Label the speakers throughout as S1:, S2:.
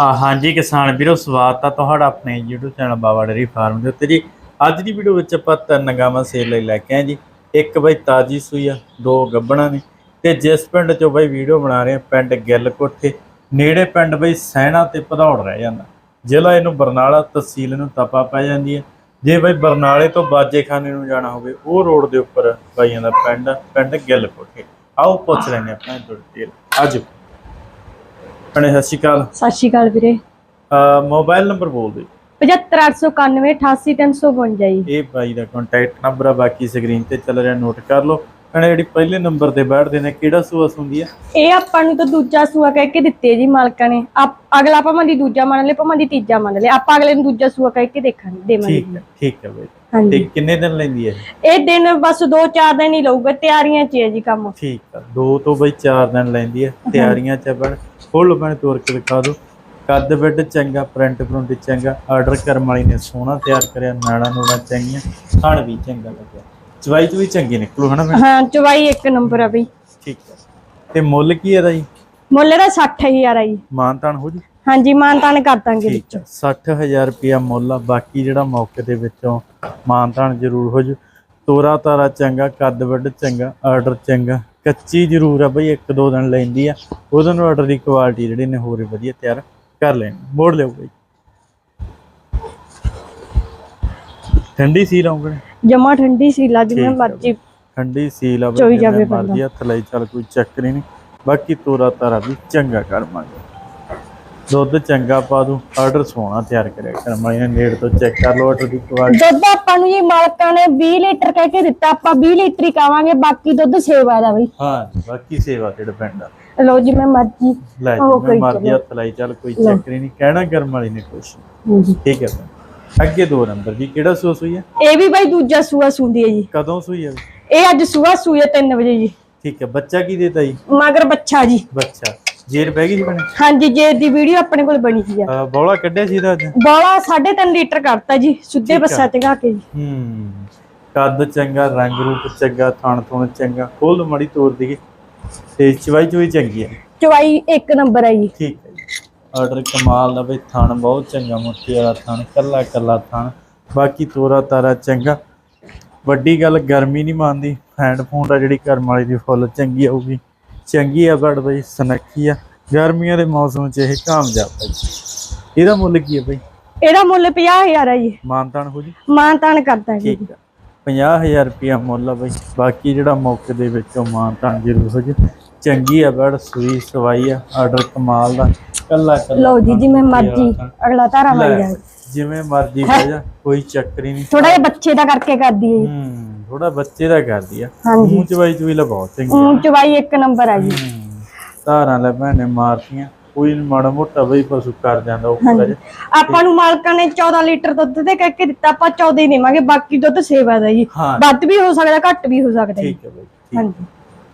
S1: ਹਾਂ, ਹਾਂਜੀ ਕਿਸਾਨ ਵੀਰੋ, ਸਵਾਗਤ ਆ ਤੁਹਾਡਾ ਆਪਣੇ YouTube channel Baba dairy farm ਦੇ ਉੱਤੇ ਜੀ। ਅੱਜ ਦੀ ਵੀਡੀਓ ਵਿੱਚ ਆਪਾਂ ਤਿੰਨ ਗਾਵਾਂ ਸੇਲ ਲਈ ਲੈ ਕੇ ਆਏ ਜੀ। ਇੱਕ ਬਈ ਤਾਜੀ ਸੂਈ ਆ, ਦੋ ਗੱਬਣਾ ਨੇ। ਤੇ ਜਿਸ ਪਿੰਡ ਚੋਂ ਬਈ ਵੀਡੀਓ ਬਣਾ ਰਹੇ ਆ, ਪਿੰਡ ਗਿੱਲ ਕੋਠੇ ਨੇੜੇ ਪਿੰਡ ਬਈ ਸੈਣਾ ਤੇ ਭਦੌੜ ਰਹਿ ਜਾਂਦਾ। ਜ਼ਿਲ੍ਹਾ ਇਹਨੂੰ ਬਰਨਾਲਾ ਤਹਿਸੀਲ ਨੂੰ ਤਪਾ ਪੈ ਜਾਂਦੀ ਹੈ ਜੇ ਬਈ ਬਰਨਾਲੇ ਤੋਂ ਬਾਜੇਖਾਨੇ ਨੂੰ ਜਾਣਾ ਹੋਵੇ, ਉਹ ਰੋਡ ਦੇ ਉੱਪਰ ਬਾਈਆਂ ਦਾ ਪਿੰਡ ਪਿੰਡ ਗਿੱਲ ਕੋਠੇ ਆਓ ਪੁੱਛ ਲੈਣੇ ਆਪਾਂ ਤੋਂ ਡਿਟੇਲ ਅੱਜ ਭੈਣੇ ਸਤਿ ਸ਼੍ਰੀ ਅਕਾਲ।
S2: ਸਤਿ ਸ਼੍ਰੀ ਅਕਾਲ ਵੀਰੇ।
S1: ਮੋਬਾਈਲ ਨੰਬਰ ਬੋਲ ਦਿਓ
S2: 75891 88352 ਜੀ।
S1: ਇਹ ਬਾਈ ਦਾ ਕੰਟੈਕਟ ਨੰਬਰ ਆ ਬਾਕੀ ਸਕਰੀਨ ਤੇ ਚੱਲ ਰਿਹਾ ਨੋਟ ਕਰ ਲਓ। ਭੈਣੇ ਜਿਹੜੀ ਪਹਿਲੇ ਨੰਬਰ ਤੇ ਬੈਠਦੇ ਨੇ ਕਿਹੜਾ ਸੂਆ ਹੁੰਦੀ ਆ?
S2: ਇਹ ਆਪਾਂ ਨੂੰ ਤਾਂ ਦੂਜਾ ਸੂਆ ਕਹਿ ਕੇ ਦਿੱਤੇ ਜੀ ਮਾਲਕਾਂ ਨੇ। ਆਪ ਅਗਲਾ ਭਾਵੇਂ ਦੀ ਦੂਜਾ ਮੰਨ ਲਏ ਭਾਵੇਂ ਦੀ ਤੀਜਾ ਮੰਨ ਲਏ। ਆਪਾਂ ਅਗਲੇ ਨੂੰ ਦੂਜਾ ਸੂਆ ਕਹਿ ਕੇ ਦੇਖਾਂਗੇ ਦੇਵਾਂਗੇ
S1: ਠੀਕ ਹੈ ਠੀਕ ਹੈ ਬਾਈ। ਤੇ ਕਿੰਨੇ ਦਿਨ ਲੈਂਦੀ ਹੈ ਇਹ?
S2: ਦਿਨ ਬਸ 2-4 ਦਿਨ ਹੀ ਲਊਗਾ ਤਿਆਰੀਆਂ 'ਚ ਹੈ ਜੀ ਕੰਮ।
S1: ਠੀਕ ਆ ਦੋ ਤੋਂ ਬਈ 4 ਦਿਨ ਲੈਂਦੀ ਹੈ ਤਿਆਰੀਆਂ ਚ ਬਣ ਫੁੱਲ ਬਣ ਤੋਰ ਕੇ ਦਿਖਾ ਦਿਓ। ਕੱਦ ਬੈੱਡ ਚੰਗਾ ਪ੍ਰਿੰਟ ਪ੍ਰਿੰਟ ਚੰਗਾ। ਆਰਡਰ ਕਰਮ ਵਾਲੀ ਨੇ ਸੋਹਣਾ ਤਿਆਰ ਕਰਿਆ ਨਾੜਾ ਨੂੜਾ ਚੰਗੀਆਂ ਥਣ ਵੀ ਚੰਗਾ ਲੱਗਿਆ। ਚਵਾਈ ਚ ਵੀ ਚੰਗੀ ਨਿਕਲੂ ਹਨਾ ਮੈਂ
S2: ਹਾਂ ਚਵਾਈ ਇੱਕ ਨੰਬਰ ਆ ਬਈ।
S1: ਠੀਕ ਹੈ। ਤੇ ਮੁੱਲ ਕੀ ਇਹਦਾ ਜੀ?
S2: ਮੁੱਲ ਦਾ 60000 ਆ ਜੀ।
S1: ਮਾਨਤਾਨ ਹੋ ਜੀ?
S2: ਹਾਂਜੀ ਮਾਨਤਾਨ ਕਰ ਦਾਂਗੇ
S1: ਹੈ। 60000 ਰੁਪਿਆ ਮੁੱਲ ਆ। ਬਾਕੀ ਜਿਹੜਾ ਮੌਕੇ ਦੇ ਵਿੱਚੋਂ ਮਾਨਤਾਨ ਜ਼ਰੂਰ ਹੋ ਜੂ। ਤੋਰਾ ਤਾਰਾ ਚੰਗਾ ਕੱਦ ਵੱਡ ਚੰਗਾ ਆਰਡਰ ਚੰਗਾ। ਕੱਚੀ ਜ਼ਰੂਰ ਆ ਬਈ ਇੱਕ ਦੋ ਦਿਨ ਲੈਂਦੀ ਆ। ਉਹਦੇ ਨੂੰ ਆਰਡਰ ਦੀ ਕੁਆਲਿਟੀ ਜਿਹੜੀ ਨੇ ਹੋਰ ਵਧੀਆ ਤਿਆਰ ਕਰ ਲੈਣੀ। ਮੋੜ ਲਿਓ ਬਈ। ਠੰਡੀ ਸੀ ਲਾਉਂਗੇ
S2: ਜਮਾ ਠੰਡੀ ਸੀ
S1: ਆ
S2: ਮਰਜ਼ੀ
S1: ਠੰਡੀ ਸੀਲ ਆ ਬਈ ਜਿਵੇਂ
S2: ਜਾਵੇ
S1: ਮਰਜ਼ੀ ਹੱਥ ਲਈ ਚੱਲ ਕੋਈ ਚੱਕਰ ਨਹੀਂ। ਬਾਕੀ ਤੋਰਾ ਤਾਰਾ ਵੀ ਚੰਗਾ ਕਰਮਾਂਗੇ ਦੁੱਧ ਚੰਗਾ ਪਾ ਦੂੰ ਆਰਡਰ ਸੋਹਣਾ ਤਿਆਰ ਕਰਿਆ ਕਰਮਾਂ ਨੇ ਨੇੜ ਤੋਂ ਚੈੱਕ ਕਰ ਲਓ ਆਰਡਰ ਦੀ ਕੁਆਲਿਟੀ
S2: ਦੁੱਧ ਆਪਾਂ ਨੂੰ ਜੀ ਮਾਲਕਾਂ ਨੇ 20 ਲੀਟਰ ਕਹਿ ਕੇ ਦਿੱਤਾ ਆਪਾਂ 20 ਲੀਟਰ ਹੀ ਕਾਵਾਂਗੇ ਬਾਕੀ ਦੁੱਧ ਸੇਵਾ ਦਾ ਬਈ।
S1: ਹਾਂ ਬਾਕੀ ਸੇਵਾ ਤੇ ਡਿਪੈਂਡ ਆ।
S2: ਲਓ ਜੀ ਮੈਂ ਮਰਜ਼ੀ
S1: ਲੈ
S2: ਉਹ ਕੋਈ
S1: ਮਰਜ਼ੀ
S2: ਚਲੋ।
S1: ਹੱਥ ਲਈ ਚੱਲ ਕੋਈ ਚੱਕਰ ਹੀ ਨਹੀਂ ਕਹਿਣਾ ਕਰਮ ਵਾਲੀ ਨੇ ਕੁਛ।
S2: ਹਾਂਜੀ।
S1: ਠੀਕ ਹੈ ਫਿਰ। ਅੱਗੇ ਦੋ ਨੰਬਰ ਜੀ ਕਿਹੜਾ ਸੂਆ ਸੂਈ ਹੈ?
S2: ਇਹ ਵੀ ਬਾਈ ਦੂਜਾ ਸੂਆ ਸੁੰਦੀ ਹੈ ਜੀ।
S1: ਕਦੋਂ ਸੂਈ ਹੈ?
S2: ਇਹ ਅੱਜ ਸੂਆ ਸੂਈ ਹੈ 3 ਵਜੇ ਜੀ।
S1: ਠੀਕ ਹੈ ਬੱਚਾ ਕੀ ਦੇਤਾ ਜੀ?
S2: ਮਗਰ ਬੱਚਾ ਜੀ।
S1: ਬੱਚਾ। ਜੇਰ ਬਹਿ ਗਈ ਸੀ ਬਣੇ
S2: ਹਾਂਜੀ ਜੇ ਦੀ ਵੀਡੀਓ ਆਪਣੇ ਕੋਲ ਬਣੀ ਸੀ ਆ।
S1: ਬੌਲਾ ਕੱਢਿਆ ਸੀ ਇਹਦਾ ਅੱਜ?
S2: ਬੋਲਾ 3.5 ਲੀਟਰ ਕਰਤਾ ਜੀ ਸੁੱਧੇ ਬੱਸਾ ਚਗਾ ਕੇ ਜੀ।
S1: ਹੂੰ। ਕੱਦ ਚੰਗਾ ਰੰਗ ਰੂਪ ਚੰਗਾ ਥਣ ਥੁਣ ਚੰਗਾ ਫੁੱਲ ਮੜੀ ਤੋੜ ਦੀਏ ਤੇ ਚਵਾਈ ਚਵਾਈ ਚੰਗੀ ਹੈ
S2: ਚਵਾਈ ਇੱਕ ਨੰਬਰ ਹੈ ਜੀ।
S1: ਠੀਕ ਹੈ ਆਰਡਰ ਕਮਾਲ ਦਾ ਬਈ ਥਣ ਬਹੁਤ ਚੰਗਾ ਮੁੱਠੀ ਵਾਲਾ ਥਣ ਕੱਲਾ ਕੱਲਾ ਥਣ। ਬਾਕੀ ਤੋਰਾ ਤਾਰਾ ਚੰਗਾ। ਵੱਡੀ ਗੱਲ ਗਰਮੀ ਨਹੀਂ ਮੰਨਦੀ। ਹੈਂਡ ਫੋਨ ਦਾ ਜਿਹੜੀ ਕਰਮ ਵਾਲੀ ਦੀ ਫੁੱਲ ਚੰਗੀ ਆਊਗੀ। ਚੰਗੀ ਆ ਬੜ ਬਈ ਸਨੱਖੀ ਆ। ਗਰਮੀਆਂ ਦੇ ਮੌਸਮ 'ਚ ਇਹ ਕਾਮਯਾਬ ਹੈ ਜੀ। ਇਹਦਾ ਮੁੱਲ ਕੀ ਹੈ ਬਈ?
S2: ਇਹਦਾ ਮੁੱਲ 50000 ਹੈ ਜੀ।
S1: ਮਾਨਤਾਨ ਹੋ ਜੀ?
S2: ਮਾਨ ਤਾਨ ਕਰਦਾ ਜੀ।
S1: ਠੀਕ ਆ। 50000 ਰੁਪਿਆ ਮੁੱਲ ਆ ਬਈ। ਬਾਕੀ ਜਿਹੜਾ ਮੌਕੇ ਦੇ ਵਿੱਚੋਂ ਮਾਨਤਾਨ ਜ਼ਰੂਰ ਹੋ ਜੀ। ਚੰਗੀ ਆ ਬੜ ਸੂਈ ਸਵਾਈ ਆ ਆਰਡਰ ਕਮਾਲ ਦਾ। ਕੱਲਾ ਕੱਲਾ
S2: ਲਓ ਜੀ ਜਿਵੇਂ ਮਰਜ਼ੀ
S1: ਵਾਲਾ
S2: ਅਗਲਾ ਧਾਰਾ
S1: ਥਣ।
S2: ਮਾਰੀ
S1: ਲੈ,
S2: ਜਾਏ
S1: ਜਿਵੇਂ ਮਰਜ਼ੀ ਹੋ ਜਾ ਕੋਈ ਚੱਕਰ ਹੀ ਨਹੀਂ।
S2: ਥੋੜਾ ਜਿਹਾ ਬੱਚੇ ਦਾ ਕਰਕੇ ਕਰਦੀ ਹੈ ਜੀ।
S1: ਹੂੰ। ਥੋੜਾ ਬੱਚੇ ਦਾ ਕਰਦੀ ਆ।
S2: ਹਾਂਜੀ।
S1: ਮੂੰਹ ਚ ਬਾਈ ਚੂਈ ਲਾ ਬਹੁਤ ਚੰਗੀ ਆ
S2: ਊਂ ਚਵਾਈ ਇੱਕ ਨੰਬਰ ਹੈ ਜੀ।
S1: ਹੂੰ। ਧਾਰਾਂ ਲੈ ਭੈਣੇ ਮਾਰਤੀਆਂ। ਕੋਈ ਨੀ ਮਾੜਾ ਮੋਟਾ ਬਈ ਪਸ਼ੂ ਕਰ ਜਾਂਦਾ ਉਹ
S2: ਹਾਂਜੀ। ਆਪਾਂ ਨੂੰ ਮਾਲਕਾਂ ਨੇ 14 ਲੀਟਰ ਦੁੱਧ ਦੇ ਕਹਿ ਕੇ ਦਿੱਤਾ ਆਪਾਂ 14 ਹੀ ਦੇਵਾਂਗੇ ਬਾਕੀ ਦੁੱਧ ਸੇਵਾ ਦਾ ਜੀ।
S1: ਹਾਂ।
S2: ਵੱਧ ਵੀ ਹੋ ਸਕਦਾ ਘੱਟ ਵੀ ਹੋ ਸਕਦਾ ਜੀ।
S1: ਠੀਕ ਹੈ ਬਈ ਠੀਕ
S2: ਹਾਂਜੀ।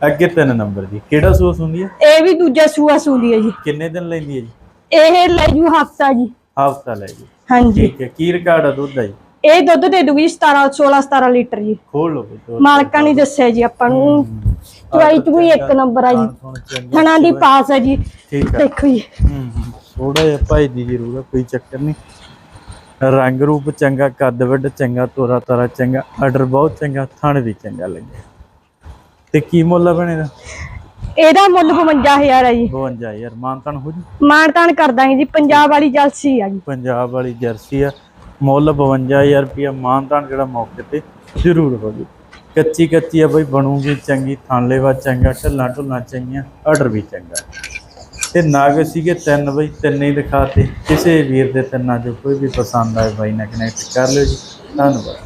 S1: ਅੱਗੇ ਤਿੰਨ ਨੰਬਰ ਜੀ। ਕਿਹੜਾ ਸੂਸ ਹੁੰਦੀ ਹੈ
S2: ਇਹ ਵੀ ਦੂਜਾ ਸੂਆ ਸੂੰਦੀ ਹੈ ਜੀ।
S1: ਕਿੰਨੇ ਦਿਨ ਲੈਂਦੀ ਹੈ ਜੀ?
S2: ਇਹ ਲੈ ਜੂ ਹਫਤਾ ਜੀ।
S1: ਹਫਤਾ ਲੈ ਜੀ।
S2: ਹਾਂਜੀ।
S1: ਠੀਕ ਹੈ ਕੀ ਰਿਕਾਰਡ ਆ ਦੁੱਧ ਦਾ ਜੀ?
S2: ਇਹ ਦੁੱਧ ਦੇ ਦੂਗੀ 17 16 17 ਲੀਟਰ ਜੀ।
S1: ਖੋਲ ਲਓ
S2: ਮਾਲਕਾਂ ਨੇ ਦੱਸਿਆ ਜੀ ਆਪਾਂ ਨੂੰ। ਚਵਾਈ ਚ ਵੀ ਇੱਕ ਨੰਬਰ ਆ ਜੀ।
S1: ਥਣ
S2: ਦੀ ਪਾਸ ਹੈ ਜੀ। ਦੇਖੋ ਜੀ।
S1: ਥੋੜਾ ਜਿਹਾ ਭਾਈ ਦੀ ਜ਼ਰੂਰ ਕੋਈ ਚੱਕਰ ਨਹੀਂ। ਰੰਗ ਰੂਪ ਚੰਗਾ ਕੱਦ ਵੱਡ ਚੰਗਾ ਤੋਰਾ ਤਾਰਾ ਚੰਗਾ ਆਰਡਰ ਬਹੁਤ ਚੰਗਾ ਥਣ ਵੀ ਚੰਗਾ ਲੱਗਿਆ। ਤੇ ਕੀ ਮੁੱਲ ਬਣੇ ਦਾ
S2: ਇਹਦਾ? ਮੁੱਲ 55000 ਹੈ ਜੀ।
S1: 52 ਯਾਰ ਮਾਨਤਨ ਹੋ ਜੀ?
S2: ਮਾਨਤਾਨ ਕਰ ਦਾਂਗੇ ਜੀ ਪੰਜਾਬ ਵਾਲੀ ਜਲਸੀ ਆ ਜੀ।
S1: ਪੰਜਾਬ ਵਾਲੀ ਜਰਸੀ ਆ। ਮੁੱਲ 52000 ਰੁਪਇਆ ਮਾਨਤਨ ਜਿਹੜਾ ਮੌਕੇ ਤੇ ਜ਼ਰੂਰ ਹੋ ਜੀ ਕੱਚੀ ਕੱਚੀ ਆ ਬਈ, ਬਣੂਗੀ ਚੰਗੀ ਥਾਂਲੇਵਾ ਚੰਗਾ, ਢੱਲਾਂ ਢੁੱਲਾਂ ਚੰਗੀਆਂ, ਆਰਡਰ ਵੀ ਚੰਗਾ। ਤੇ ਨਾਗ ਸੀਗੇ ਤਿੰਨ ਬਈ, ਤਿੰਨੇ ਹੀ ਦਿਖਾਤੇ ਕਿਸੇ ਵੀਰ ਦੇ ਤਿੰਨਾਂ ਚੋਂ ਕੋਈ ਵੀ ਪਸੰਦ ਆਏ ਬਾਈ ਨਾਲ ਕਨੈਕਟ ਕਰ ਲਿਓ ਜੀ। ਧੰਨਵਾਦ।